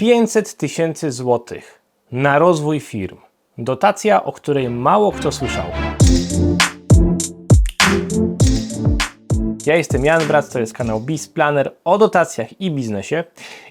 500 tysięcy złotych na rozwój firm. Dotacja, o której mało kto słyszał. Ja jestem Jan Brac, to jest kanał BizPlanner o dotacjach i biznesie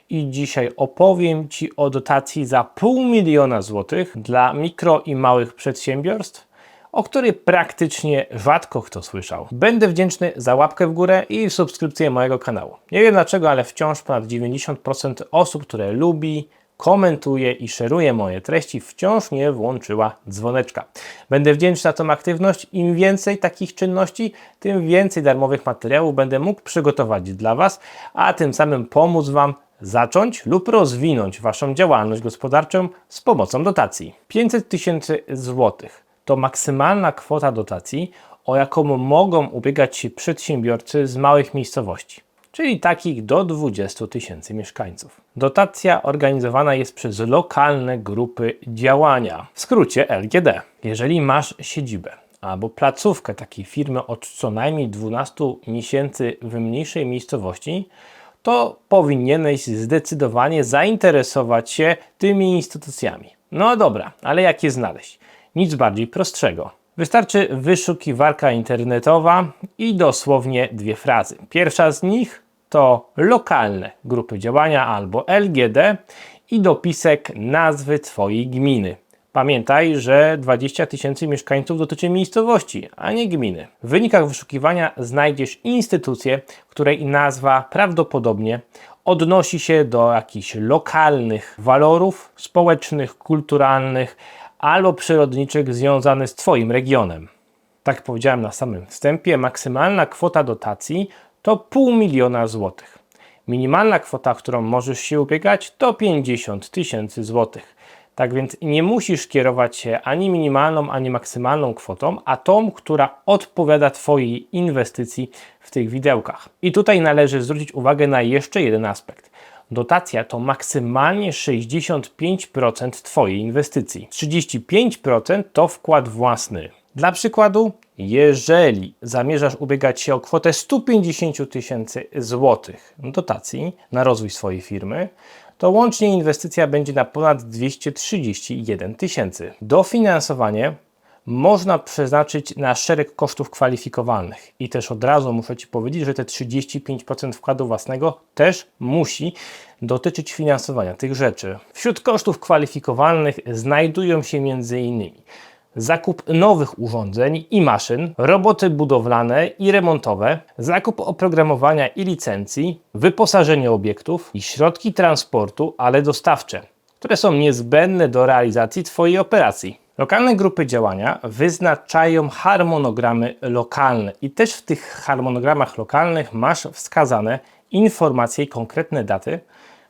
i dzisiaj opowiem Ci o dotacji za pół miliona złotych dla mikro i małych przedsiębiorstw, o której praktycznie rzadko kto słyszał. Będę wdzięczny za łapkę w górę i subskrypcję mojego kanału. Nie wiem dlaczego, ale wciąż ponad 90% osób, które lubi, komentuje i szeruje moje treści, wciąż nie włączyła dzwoneczka. Będę wdzięczny za tą aktywność. Im więcej takich czynności, tym więcej darmowych materiałów będę mógł przygotować dla Was, a tym samym pomóc Wam zacząć lub rozwinąć Waszą działalność gospodarczą z pomocą dotacji. 500 tysięcy złotych to maksymalna kwota dotacji, o jaką mogą ubiegać się przedsiębiorcy z małych miejscowości czyli takich do 20 tysięcy mieszkańców. Dotacja organizowana jest przez lokalne grupy działania, w skrócie LGD. Jeżeli masz siedzibę albo placówkę takiej firmy od co najmniej 12 miesięcy w mniejszej miejscowości, to powinieneś zdecydowanie zainteresować się tymi instytucjami. No dobra, ale jak je znaleźć? Nic bardziej prostszego. Wystarczy wyszukiwarka internetowa i dosłownie dwie frazy. Pierwsza z nich to lokalne grupy działania albo LGD i dopisek nazwy Twojej gminy. Pamiętaj, że 20 tysięcy mieszkańców dotyczy miejscowości, a nie gminy. W wynikach wyszukiwania znajdziesz instytucję, której nazwa prawdopodobnie odnosi się do jakichś lokalnych walorów społecznych, kulturalnych albo przyrodniczych związanych z Twoim regionem. Tak powiedziałem na samym wstępie, maksymalna kwota dotacji to pół miliona złotych. Minimalna kwota, którą możesz się ubiegać, to 50 tysięcy złotych. Tak więc nie musisz kierować się ani minimalną, ani maksymalną kwotą, a tą, która odpowiada Twojej inwestycji w tych widełkach. I tutaj należy zwrócić uwagę na jeszcze jeden aspekt. Dotacja to maksymalnie 65% Twojej inwestycji. 35% to wkład własny. Dla przykładu, jeżeli zamierzasz ubiegać się o kwotę 150 tysięcy złotych dotacji na rozwój swojej firmy, to łącznie inwestycja będzie na ponad 231 tysięcy. Dofinansowanie można przeznaczyć na szereg kosztów kwalifikowalnych. I też od razu muszę Ci powiedzieć, że te 35% wkładu własnego też musi dotyczyć finansowania tych rzeczy. Wśród kosztów kwalifikowalnych znajdują się m.in zakup nowych urządzeń i maszyn, roboty budowlane i remontowe, zakup oprogramowania i licencji, wyposażenie obiektów i środki transportu, ale dostawcze, które są niezbędne do realizacji Twojej operacji. Lokalne grupy działania wyznaczają harmonogramy lokalne i też w tych harmonogramach lokalnych masz wskazane informacje i konkretne daty,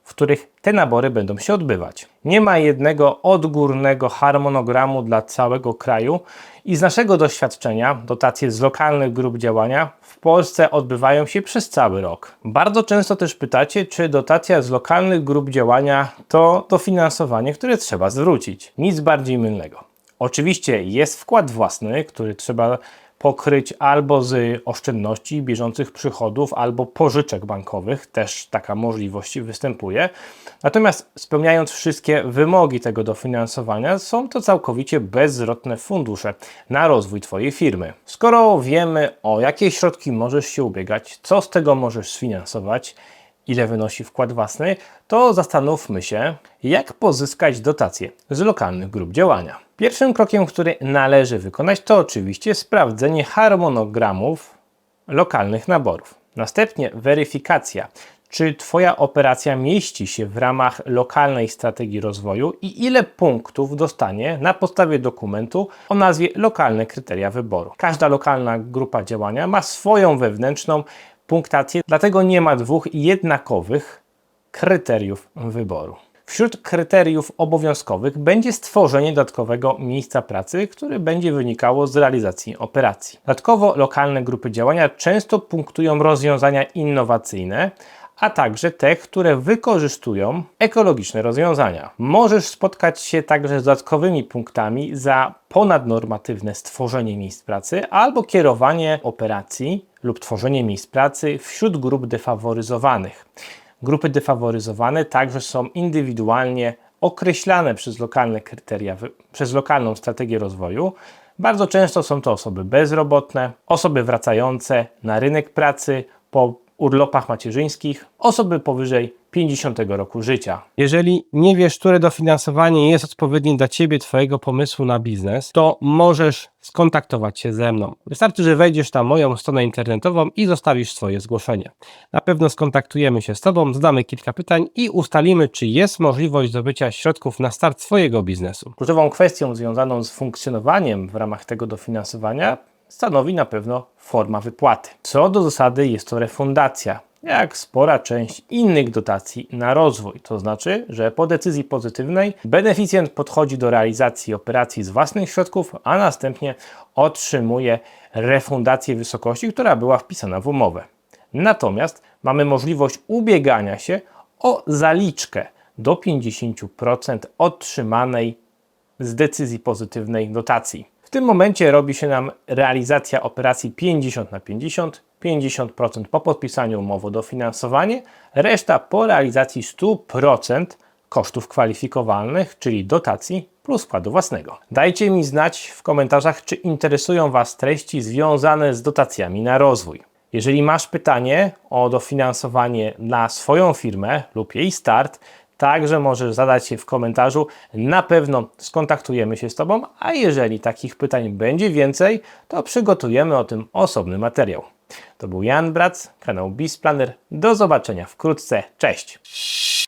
w których te nabory będą się odbywać. Nie ma jednego odgórnego harmonogramu dla całego kraju i z naszego doświadczenia dotacje z lokalnych grup działania w Polsce odbywają się przez cały rok. Bardzo często też pytacie, czy dotacja z lokalnych grup działania to dofinansowanie, które trzeba zwrócić. Nic bardziej mylnego. Oczywiście jest wkład własny, który trzeba pokryć albo z oszczędności, bieżących przychodów, albo pożyczek bankowych, też taka możliwość występuje. Natomiast spełniając wszystkie wymogi tego dofinansowania, są to całkowicie bezzwrotne fundusze na rozwój Twojej firmy. Skoro wiemy, o jakie środki możesz się ubiegać, co z tego możesz sfinansować, ile wynosi wkład własny, to zastanówmy się, jak pozyskać dotacje z lokalnych grup działania. Pierwszym krokiem, który należy wykonać, to oczywiście sprawdzenie harmonogramów lokalnych naborów. Następnie weryfikacja, czy Twoja operacja mieści się w ramach lokalnej strategii rozwoju i ile punktów dostanie na podstawie dokumentu o nazwie Lokalne kryteria wyboru. Każda lokalna grupa działania ma swoją wewnętrzną punktację, dlatego nie ma dwóch jednakowych kryteriów wyboru. Wśród kryteriów obowiązkowych będzie stworzenie dodatkowego miejsca pracy, które będzie wynikało z realizacji operacji. Dodatkowo lokalne grupy działania często punktują rozwiązania innowacyjne, a także te, które wykorzystują ekologiczne rozwiązania. Możesz spotkać się także z dodatkowymi punktami za ponadnormatywne stworzenie miejsc pracy albo kierowanie operacji lub tworzenie miejsc pracy wśród grup defaworyzowanych. Grupy defaworyzowane także są indywidualnie określane przez lokalne kryteria, przez lokalną strategię rozwoju. Bardzo często są to osoby bezrobotne, osoby wracające na rynek pracy po urlopach macierzyńskich, osoby powyżej 50 roku życia. Jeżeli nie wiesz, które dofinansowanie jest odpowiednie dla Ciebie, Twojego pomysłu na biznes, to możesz skontaktować się ze mną. Wystarczy, że wejdziesz na moją stronę internetową i zostawisz swoje zgłoszenie. Na pewno skontaktujemy się z Tobą, zadamy kilka pytań i ustalimy, czy jest możliwość zdobycia środków na start swojego biznesu. Kluczową kwestią związaną z funkcjonowaniem w ramach tego dofinansowania stanowi na pewno forma wypłaty. Co do zasady jest to refundacja, jak spora część innych dotacji na rozwój. To znaczy, że po decyzji pozytywnej beneficjent podchodzi do realizacji operacji z własnych środków, a następnie otrzymuje refundację wysokości, która była wpisana w umowę. Natomiast mamy możliwość ubiegania się o zaliczkę do 50% otrzymanej z decyzji pozytywnej dotacji. W tym momencie robi się nam realizacja operacji 50 na 50, 50% po podpisaniu umowy o dofinansowanie, reszta po realizacji 100% kosztów kwalifikowalnych, czyli dotacji plus wkładu własnego. Dajcie mi znać w komentarzach, czy interesują Was treści związane z dotacjami na rozwój. Jeżeli masz pytanie o dofinansowanie na swoją firmę lub jej start, także możesz zadać je w komentarzu. Na pewno skontaktujemy się z Tobą, a jeżeli takich pytań będzie więcej, to przygotujemy o tym osobny materiał. To był Jan Brac, kanał BizPlanner. Do zobaczenia wkrótce. Cześć!